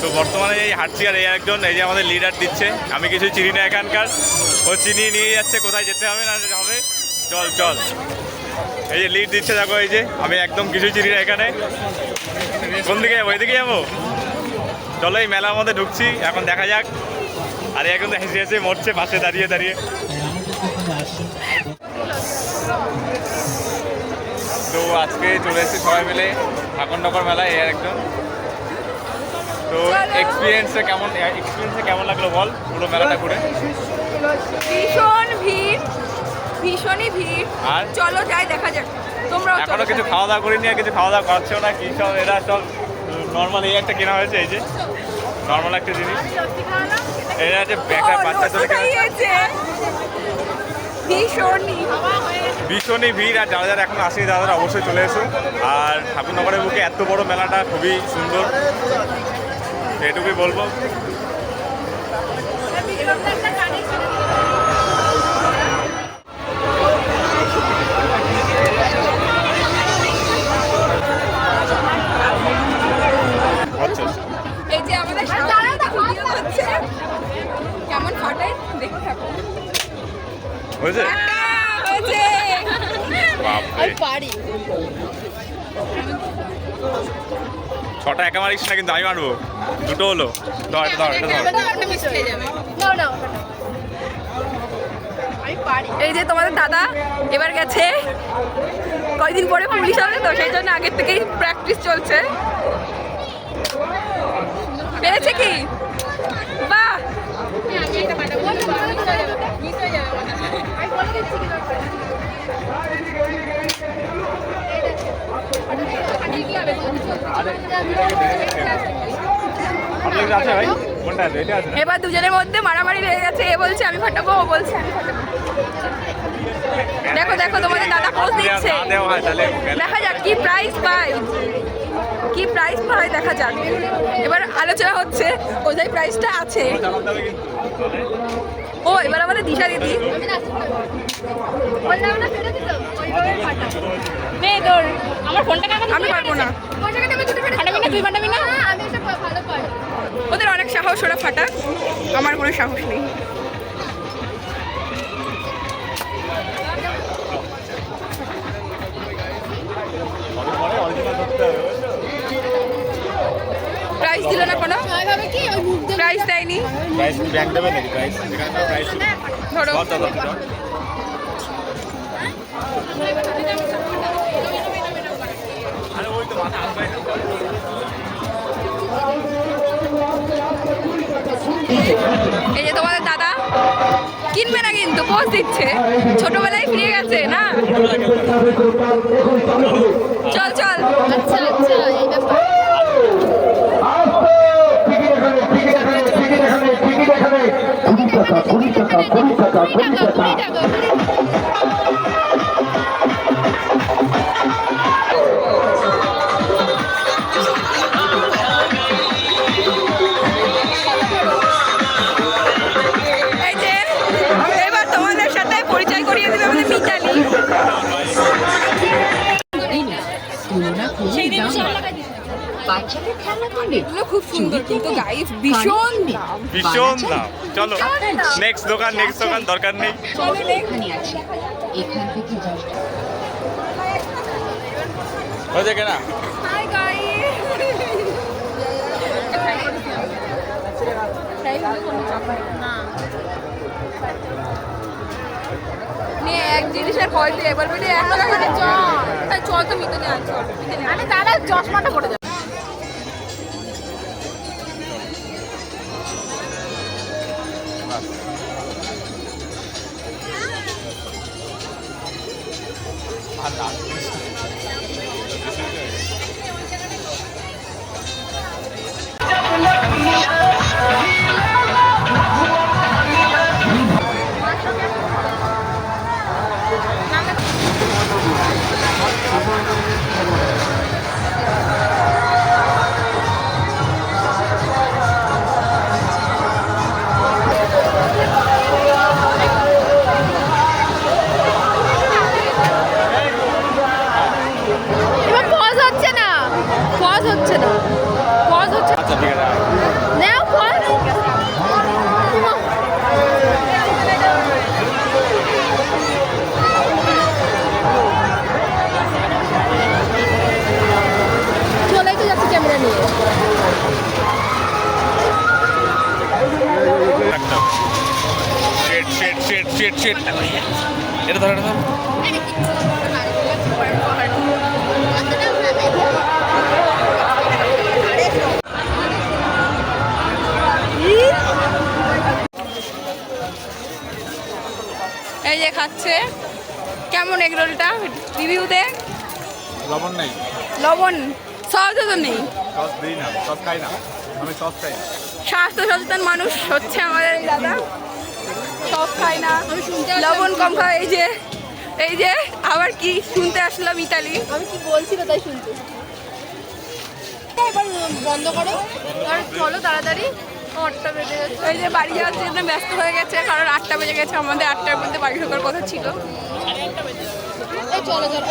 তো বর্তমানে এই হাঁটছি আর এই একজন, এই যে আমাদের লিডার দিচ্ছে। আমি কিছু চিনি না এখানকার। ও চিনিয়ে নিয়ে যাচ্ছে, কোথায় যেতে হবে না হবে। চল চল। এই যে লিড দিচ্ছে, দেখো এই যে, আমি একদম কিছু চিনি না এখানে। কোন দিকে যাব? এদিকে যাব? চলো এই মেলার মধ্যে ঢুকছি, এখন দেখা যাক। আর এখন হেসে হেসে মরছে, পাশে দাঁড়িয়ে দাঁড়িয়ে। তো আজকে চলে এসেছি সবাই মিলে ঠাকুর ঠাকুরনগর মেলায় এর একদম তো এক্সপিরিয়েন্সে কেমন এক্সপিরিয়েন্সে কেমন লাগল বল পুরো মেলাটা ঘুরে? ভীষণ ভিড় ভীষণই ভিড়। আর? চলো যাই দেখা যাক। তোমরাও এখনও কিছু খাওয়া দাওয়া করিনি আর কিছু খাওয়া দাওয়া করছেও না কি সব এরা সব নর্মাল এই একটা কেনা হয়েছে এই যে। নর্মাল একটা জিনিস। এটা হচ্ছে একটা বাচ্চা চলে ভীষণই। ভীষণই ভিড় আর যারা যারা এখন আসেনি দাদারা অবশ্যই চলে এসো। আর ঠাকুরনগরের বুকে এত বড় মেলাটা খুবই সুন্দর। এটুকুই বলব। আচ্ছা এই যে আমাদের সামনে কেমন ফাটাই দেখে থাকো। হয়েছে? হয়েছে। বাপরে। পারি। ছটা একা মারিস না কিন্তু আমি মারবো। দুটো হলো। এই যে তোমাদের দাদা এবার গেছে। কয়দিন পরে পুলিশ হবে তো, সেই জন্য আগের থেকেই প্র্যাকটিস চলছে। পেরেছে কি? বাহ! আপনাদের আছে ভাই কোনটা আছে এটা আছে না? এবার দুজনের মধ্যে মারামারি লেগে গেছে। এ বলছে, আমি ফাটাবো, ও বলছে, আমি ফাটাবো। দেখো দেখো, তোমাদের দাদা পোজ দিচ্ছে। দেখা যাক কি প্রাইস পাই কি প্রাইস পাই দেখা যাক। এবার আলোচনা হচ্ছে, কোথায় প্রাইসটা আছে। ও, এবার আমাদের দিশা দিদি। নে তোর আমার ফোনটা কাকা আমি পারব না। ফাটাবি না? তুই ফাটাবি না? ওদের অনেক সাহস ওরা ফাটা আমার কোনো সাহস নেই? প্রাইস দিল না কোনো? প্রাইস দেয়নি? প্রাইস কি ব্যাংক দেবে নাকি? প্রাইস ধরো ধর ধর ধর, ধর। আরে ওই তো মাথা আসবে এই যে তোমাদের দাদা কিনবে না কিন্তু পোজ দিচ্ছে ছোটবেলায় ফিরে গেছে না চল চল আচ্ছা আচ্ছা এই ব্যাপার কুড়ি টাকা কুড়ি টাকা কুড়ি টাকা কুড়ি টাকা এই বাচ্চাদের খেলনা করে এগুলো খুব সুন্দর কিন্তু গাইস ভীষণ দাম। ভীষণ দাম। চলো নেক্সট দোকান নেক্সট দোকান দরকার নেই। এখানে আছে। এখান থেকে just হয়েছে কেনা? হাই গাইস নিয়ে জিনিসের পয়সা এবার বলি এক টাকা চল। তাই চল তো মিতে নিয়ে চল আমি দাদা চশমাটা পড়ে যাবে এটা ধর এটা ধর। এই যে খাচ্ছে। কেমন এগরোলটা রিভিউ দে। লবণ নেই। লবণ। সস তো নেই। সস দিই না সস খাই না। আমি সস খাই স্বাস্থ্য সচেতন মানুষ হচ্ছে আমাদের এই দাদা। সব খায় না। লবণ কম খায় এই যে এই যে আবার কি শুনতে আসলাম ইতালি। আমি কি বলছিল তাই শুনতে। এবার বন্ধ করো। আর চলো তাড়াতাড়ি। আটটা বেজে গেছে। এই যে বাড়ি যাওয়ার জন্য ব্যস্ত হয়ে গেছে কারণ আটটা বেজে গেছে। আমাদের আটটার মধ্যে বাড়ি ঢোকার কথা ছিল। চলো চলো।